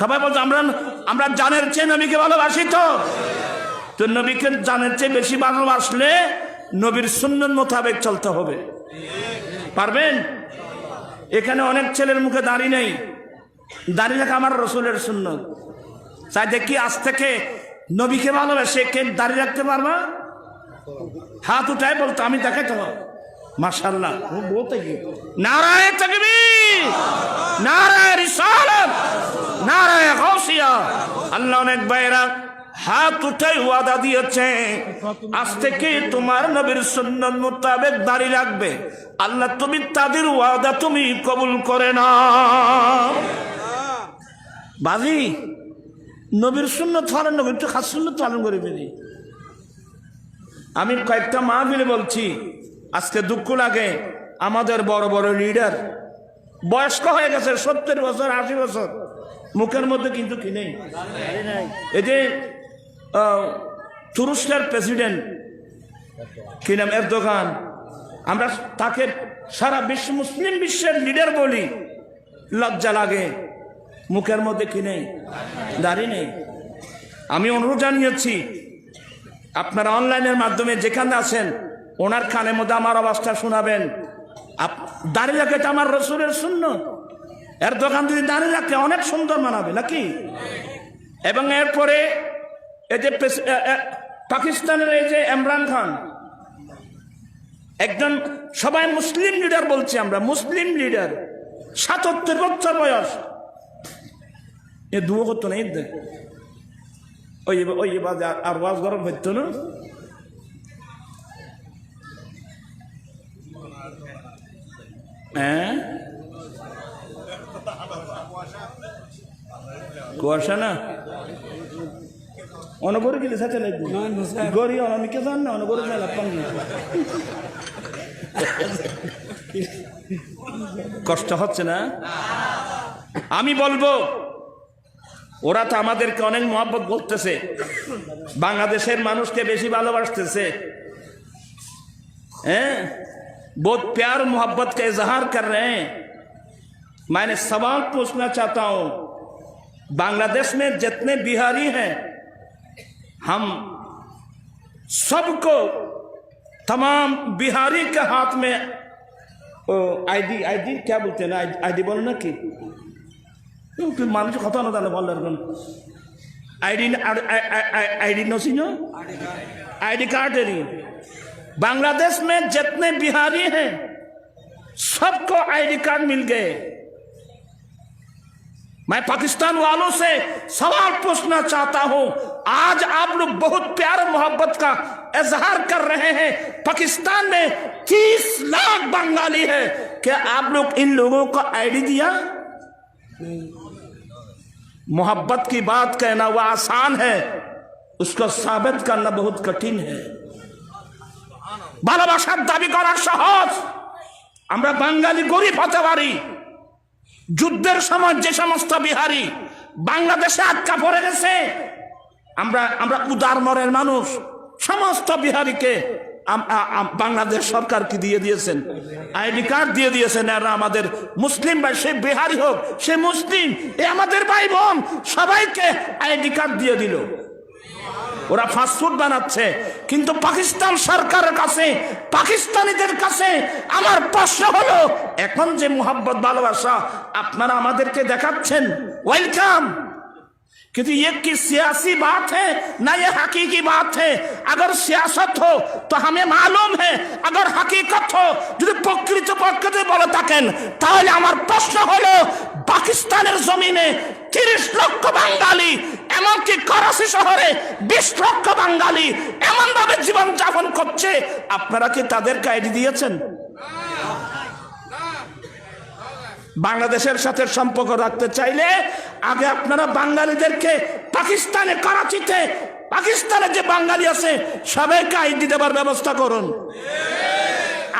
সবাই বলছে আমরা আমরা জানের চেয়ে নবীকে ভালোবাসি তো। তো নবীকে জানের চেয়ে বেশি ভালোবাসলে নবীর সুন্নত মোতাবেক চলতে হবে। পারবেন? এখানে অনেক ছেলের মুখে দাঁড়ি নেই। দাড়ি রাখা আমার রসুলের সুন্নত। তাই দেখি আজ থেকে নবীকে ভালোবাসে কে দাঁড়িয়ে রাখতে পারবা? হাত উঠায় বলতো, আমি দেখাতে হবে মাশাল্লাহ বলতে কি নারায় তকবীর, নারায় রিসালাত, নারায় গাউসিয়া। আল্লাহ অনেক বাইরা হাত উঠাই ওয়াদা দিয়েছে, আজ থেকে তোমার নবীর সুন্নত মোতাবেক দাড়ি রাখবে। আল্লাহ তুমি তাদের ওয়াদা তুমি কবুল করে না বাজি, নবীর সুন্নত পালন নবীর তো খাস সুন্নত পালন করে ফেলি আমি কয়েকটা মাহফিলে বলছি আজকে দুঃখ লাগে, আমাদের বড় বড় লিডার বয়স্ক হয়ে গেছে, সত্তর বছর, আশি বছর, মুখের মধ্যে কিন্তু কি নেই? এই যে তুরস্কের প্রেসিডেন্ট কি নাম এর দোকান আমরা তাকে সারা বিশ্ব, মুসলিম বিশ্বের লিডার বলি, লজ্জা লাগে, মুখের মধ্যে কি নেই? দাড়ি নেই। আমি অনুরোধ জানিয়েছি, আপনারা অনলাইনের মাধ্যমে যেখানে আছেন ওনার কানের মধ্যে আমার আওয়াজটা শোনাবেন দাঁড়িয়ে রাখে এটা আমার রসুলের শূন্য এর দোকান যদি দাঁড়িয়ে রাখে অনেক সুন্দর মানাবে নাকি এবং এরপরে এই যে পাকিস্তানের এই যে ইমরান খান একজন সবাই মুসলিম লিডার বলছি আমরা মুসলিম লিডার সাতাত্তর বছর বয়স এ দুও করতো না ওই ওই আর ওয়াজ গরম হইতো না হ্যাঁ কুয়াশা না? অনগরে গেলে সাথে লাগবে। গড়ি অনামিকে যান না অনগরে মেলা পান না। কষ্ট হচ্ছে না? আমি বলব ওরা তো আমাদেরকে অনেক মহব্বত করতেছে বাংলাদেশের মানুষকে বেশি ভালোবাসতেছে। हैं बहुत प्यार मोहब्बत का इजहार कर रहे हैं। मैंने सवाल पूछना चाहता हूँ, बांग्लादेश में जितने बिहारी हैं, हम सबको तमाम बिहारी के हाथ में आईडी आईडी क्या बोलते हैं ना आईडी बोलो ना कि? फिर मान जो खता ना था बोल लगन आईडी आईडी नो सीनो आईडी कार्ड दे रही बांग्लादेश में जितने बिहारी हैं, सबको आईडी कार्ड मिल गए। मैं पाकिस्तान वालों से सवाल पूछना चाहता हूँ, आज आप लोग बहुत प्यार मोहब्बत का इजहार कर रहे हैं। पाकिस्तान में 30 लाख बंगाली है। क्या आप लोग इन लोगों को आईडी दिया? मोहब्बत की बात कहना वह आसान है, उसको साबित करना बहुत कठिन है। ভালোবাসার দাবি করা সহজ। আমরা বাঙালি গরিব হতে পারি। যুদ্ধের সময় যে সমস্ত বিহারি বাংলাদেশে আটকা পড়ে গেছে, আমরা আমরা উদার মরের মানুষ। সমস্ত বিহারিকে বাংলাদেশ সরকার কি দিয়ে দিয়েছেন? আইডি কার্ড দিয়ে দিয়েছেন এরা আমাদের মুসলিম ভাই, সে বিহারি হোক, সে মুসলিম, এ আমাদের ভাই বোন, সবাইকে আইডি কার্ড দিয়ে দিল। ওরা ফাস্টফুড বানাচ্ছে। কিন্তু পাকিস্তান সরকারের কাছে, পাকিস্তানিদের কাছে আমার প্রশ্ন হলো, এখন যে মোহাম্মদ ভালোবাসা, আপনারা আমাদেরকে দেখাচ্ছেন? ওয়েলকাম কিন্তু ये की सियासी बात है ना ये हकीकी बात है अगर सियासत हो तो हमें मालूम है अगर हकीकत हो যদি প্রকৃত পক্ষে বলে থাকেন তাহলে আমার প্রশ্ন হলো পাকিস্তানের জমিনে তিরিশ লক্ষ বাঙালি এমনকি করাচি শহরে বিশ লক্ষ বাঙালি এমন ভাবে জীবন যাপন করছে আপনারা কি তাদেরকে আইডি দিয়েছেন বাংলাদেশের সাথে সম্পর্ক রাখতে চাইলে আগে আপনারা বাঙালিদেরকে পাকিস্তানে, করাচিতে, পাকিস্তানে যে বাঙালি আছে, সবাইকে আইডি দেবার ব্যবস্থা করুন।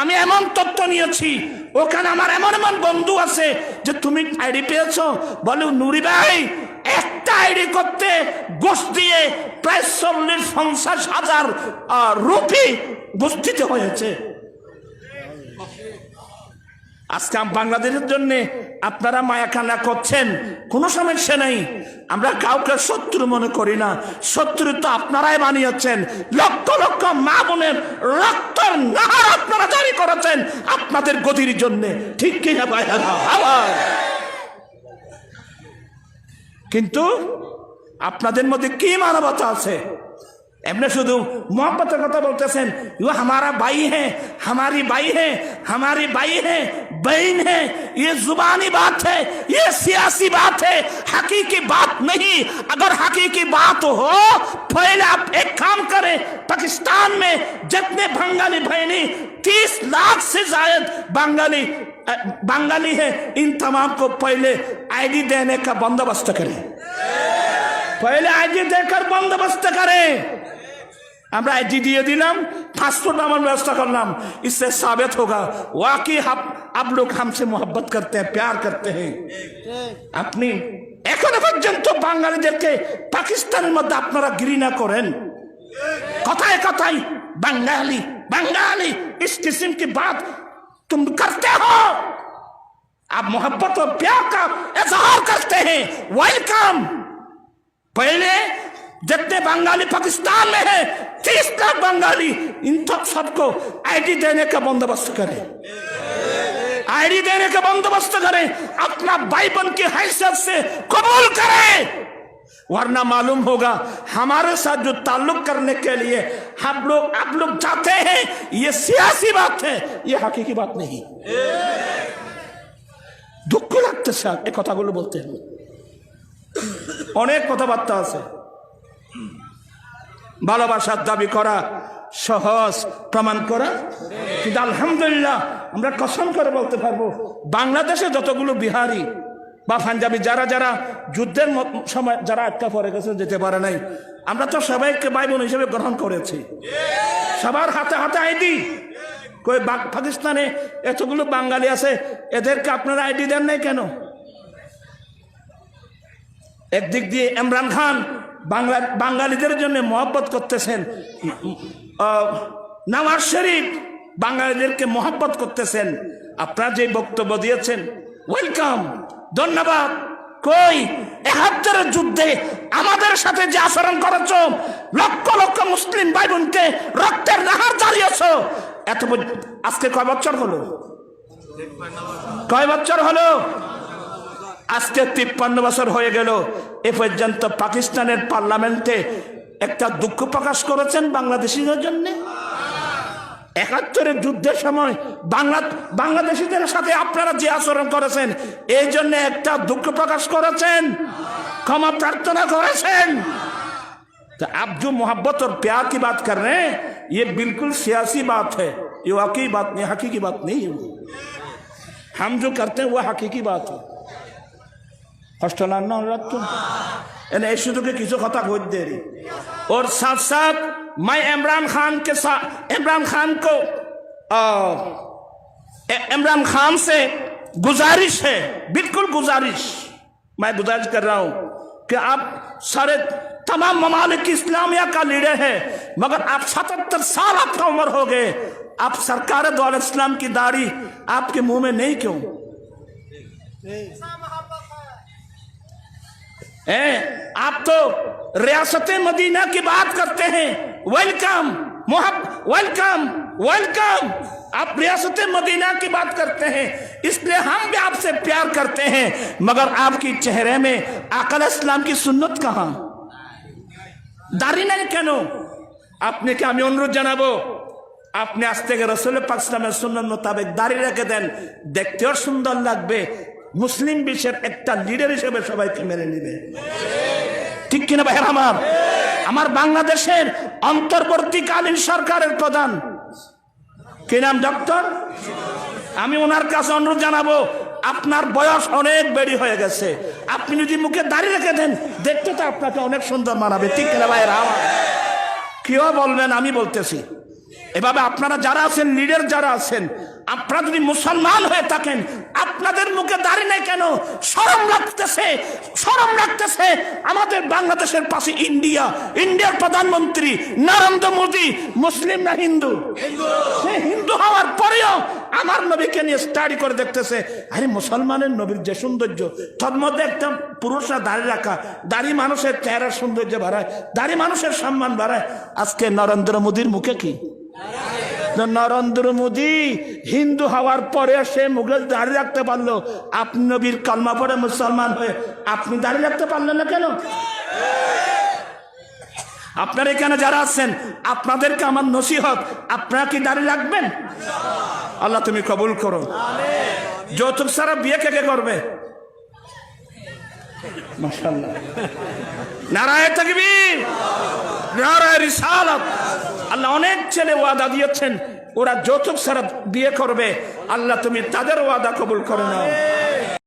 আমি এমন তথ্য নিয়েছি, ওখানে আমার এমন এমন বন্ধু আছে যে তুমি আইডি পেয়েছ, বলে, নুরি ভাই, একটা আইডি করতে গোস দিয়ে প্রায় চল্লিশ, পঞ্চাশ হাজার রুপি গোস দিতে হয়েছে। আজকে বাংলাদেশের জন্য আপনারা মায়া কান্না করছেন। কোনো সমস্যা নাই। আমরা কাউকে শত্রু মনে করি না। শত্রু তো আপনারাই বানিয়েছেন। লক্ষ লক্ষ মা বোনের রক্তর নাহার আপনারা জারি করেছেন আপনাদের গতির জন্য। ঠিক কি কিন্তু আপনাদের মধ্যে কি মানবতা আছে? এমনি শুধু মহব্বতের কথা বলতেছেন। ইউ হামারা বাই হ্যাঁ হামারি বাই হ্যাঁ हमारी भाई है, बहन है, ये जुबानी बात है, ये सियासी बात है, हकीकी बात नहीं। अगर हकीकी बात हो, पहले आप एक काम करें, पाकिस्तान में जितने बंगाली बहनी, तीस लाख से जायद बंगाली बंगाली है, इन तमाम को पहले आईडी देने का बंदोबस्त करें। पहले आईडी देकर बंदोबस्त करें। আমরা आईडी दिए दिलाम पासपोर्ट नाम व्यवस्था करलाम इससे साबित होगा वाकई हम आप लोग हमसे मोहब्बत करते हैं प्यार करते हैं আপনি এখনো পর্যন্ত বাঙালিদেরকে পাকিস্তানের মধ্যে আপনারা ঘৃণা করেন কথায় কথায় বাঙালি বাঙালি इस किस्म की बात तुम करते हो आप मोहब्बत और प्यार का इजहार करते हैं वेलकम पहले जितने बंगाली पाकिस्तान में है तीस लाख बंगाली इन तक सबको आईडी देने का बंदोबस्त करें आईडी देने का बंदोबस्त करें अपना भाई बन की हैसियत से कबूल करें वरना मालूम होगा हमारे साथ जो ताल्लुक करने के लिए हम लोग आप लोग चाहते हैं ये सियासी बात है ये हकीकी बात नहीं দুঃখ লাগতেছে এই কথাগুলো বলতে অনেক কথাবার্তা আছে ভালোবাসার দাবি করা, সহজ প্রমাণ করা। কিন্তু আলহামদুলিল্লাহ, আমরা কসম করে বলতে পারব, বাংলাদেশে যতগুলো বিহারি বা পাঞ্জাবি, যারা যারা যুদ্ধের সময় যারা আটকা পড়ে গেছে, যেতে পারে নাই, আমরা তো সবাইকে ভাই বোন হিসেবে গ্রহণ করেছি। সবার হাতে হাতে আইডি কই পাকিস্তানে এতগুলো বাঙালি আছে, এদেরকে আপনারা আইডি দেন নাই কেন? একদিক দিয়ে ইমরান খান বাংলা, বাঙালিদের জন্য মহব্বত করতেছেন। নওয়াজ শরীফ বাঙালিদেরকে মহব্বত করতেছেন। আপনারা যে বক্তব্য দিয়েছেন ওয়েলকাম ধন্যবাদ। কই একাত্তরের যুদ্ধে আমাদের সাথে যে আচরণ করেছ, লক্ষ লক্ষ মুসলিম ভাই বোনকে রক্তের নাহার দাঁড়িয়েছ এত আজকে কয় বছর হলো? কয় বছর হলো? আজকে তিপ্পান্ন বছর হয়ে গেল এ পর্যন্ত পাকিস্তানের পার্লামেন্টে একটা দুঃখ প্রকাশ করেছেন বাংলাদেশিদের জন্য একাত্তরের যুদ্ধের সময় বাংলা বাংলাদেশিদের সাথে আপনারা যে আচরণ করেছেন এই জন্য একটা দুঃখ প্রকাশ করেছেন ক্ষমা প্রার্থনা করেছেন तो आप जो मोहब्बत और प्यार की बात कर रहे हैं ये बिल्कुल सियासी बात है ये वाकई बात नहीं हकीकी बात नहीं है वो हम जो करते हैं वो हकीकी बात है কষ্ট লাগ না অনুরাগ তো এনে এই সুযোগে কিছু কথা ঘট দে रही और साथ साथ मैं इमरान खान के साथ इमरान खान को आ, इ- इमरान खान से गुजारिश है बिल्कुल गुजारिश मैं गुजारिश कर रहा हूं कि आप सारे तमाम ममालिक इस्लामिया का लीडर है मगर आप सतहत्तर साल आपका उम्र हो गए आप सरकार दौल इस्लाम की दाढ़ी आपके मुंह में नहीं क्यों हैं आप तो रियासत मदीना की बात करते हैं वेलकम मोहब वेलकम वेलकम आप रियासत मदीना की बात करते हैं इसलिए हम भी आपसे प्यार करते हैं मगर आपकी चेहरे में आकल इस्लाम की सुन्नत कहाँ দাড়ি নাই কেন আপনাকে আমি অনুরোধ জানাবো আপনি আজ থেকে রসুল পাকসামের সুন্নত মোতাবেক দাড়ি রেখে দেন দেখতেও সুন্দর লাগবে মুসলিম বিশ্বের একটা লিডার হিসেবে সবাইকে মেনে নিবে? ঠিক কিনা ভাই আমার? আমার বাংলাদেশের অন্তর্বর্তীকালীন সরকারের প্রধান। কি নাম ডক্টর আমি ওনার কাছে অনুরোধ জানাব, আপনার বয়স অনেক বেড়ি হয়ে গেছে। আপনি যদি মুখে দাঁড়িয়ে রেখে দেন, দেখতে তো আপনাকে অনেক সুন্দর মানাবে। ঠিক কিনা ভাই আমার? কেউ বলবেন আমি বলতেছি। এভাবে আপনারা যারা আছেন লিডার যারা আছেন, আপনারা যদি মুসলমান হয়ে থাকেন, আপনাদের মুখে দাঁড়িয়ে নেই কেন? সরম রাখতেছে সরম রাখতেছে আমাদের বাংলাদেশের পাশে ইন্ডিয়া, ইন্ডিয়ার প্রধানমন্ত্রী নরেন্দ্র মোদী, মুসলিম না হিন্দু? সে হিন্দু হওয়ার পরেও আমার নবীকে নিয়ে স্টাডি করে দেখতেছে। আরে মুসলমানের নবীর যে সৌন্দর্য, তোর মধ্যে একটা পুরুষরা দাঁড়িয়ে রাখা, দাড়ি মানুষের চেহারার সৌন্দর্য বাড়ায়, দাড়ি মানুষের সম্মান বাড়ায়। আজকে নরেন্দ্র মোদীর মুখে কি? নরেন্দ্র মোদী হিন্দু হওয়ার পরে সে মুখে দাঁড়িয়ে রাখতে পারল। আপনি নবীর কলমা পরে মুসলমান হয়ে আপনি দাঁড়িয়ে রাখতে পারলেন না কেন? আপনার এখানে যারা আছেন, আপনাদেরকে আমার নসিহত, আপনারা কি দাঁড়িয়ে রাখবেন? আল্লাহ তুমি কবুল করো। যৌতুক সারা বিয়ে কে কে করবে? আল্লাহ অনেক ছেলে ওয়াদা দিয়েছেন, ওরা যৌতুক ছাড়া বিয়ে করবে। আল্লাহ তুমি তাদের ওয়াদা কবুল করে নাও।